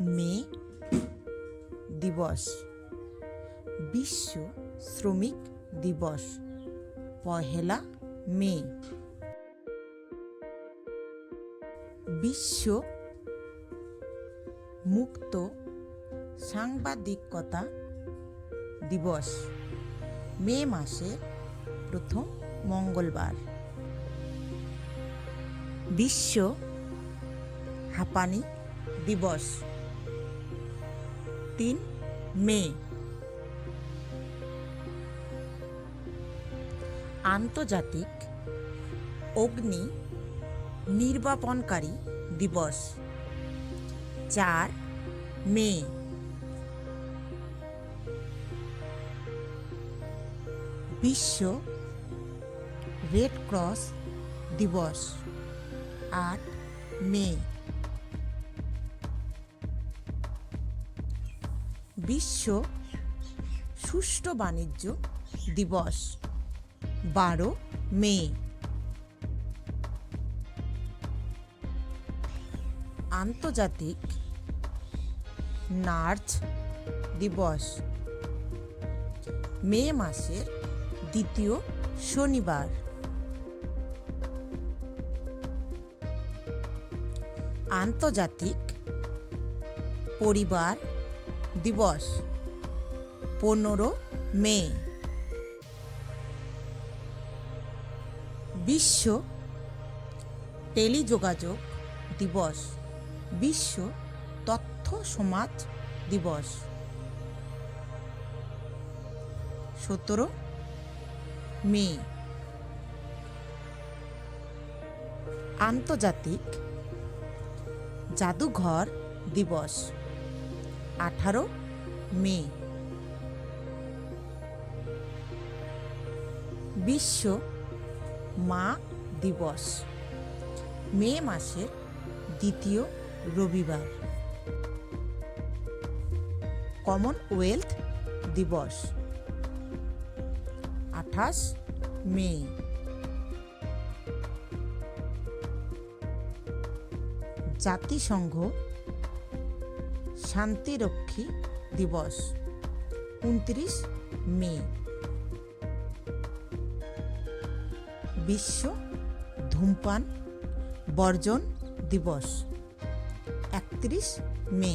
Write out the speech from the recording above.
মে দিবস। বিশ্ব শ্রমিক দিবস, পহেলা মে। বিশ্ব মুক্ত সাংবাদিকতা দিবস, মে মাসের প্রথম মঙ্গলবার। বিশ্ব হাঁপানি দিবস তিন মে। আন্তর্জাতিক অগ্নি নির্বাপনকারী দিবস। চার মে। বিশ্ব রেড ক্রস দিবস। আট মে। বিশ্ব সুষ্ঠু বাণিজ্য দিবস, বারো মে। আন্তর্জাতিক নার্স দিবস, মে মাসের দ্বিতীয় শনিবার। আন্তর্জাতিক পরিবার দিবস, পনেরো মে। বিশ্ব টেলিযোগাযোগ দিবস, বিশ্ব তথ্য সমাজ দিবস। সতেরো মে। আন্তর্জাতিক জাদুঘর দিবস। আঠারো মে। বিশ্ব মা দিবস। মে মাসের দ্বিতীয় রবিবার। কমনওয়েলথ দিবস। আঠাশ মে। জাতিসংঘ শান্তিরক্ষী দিবস উনত্রিশ মে। বিশ্ব ধূমপান বর্জন দিবস একত্রিশ মে।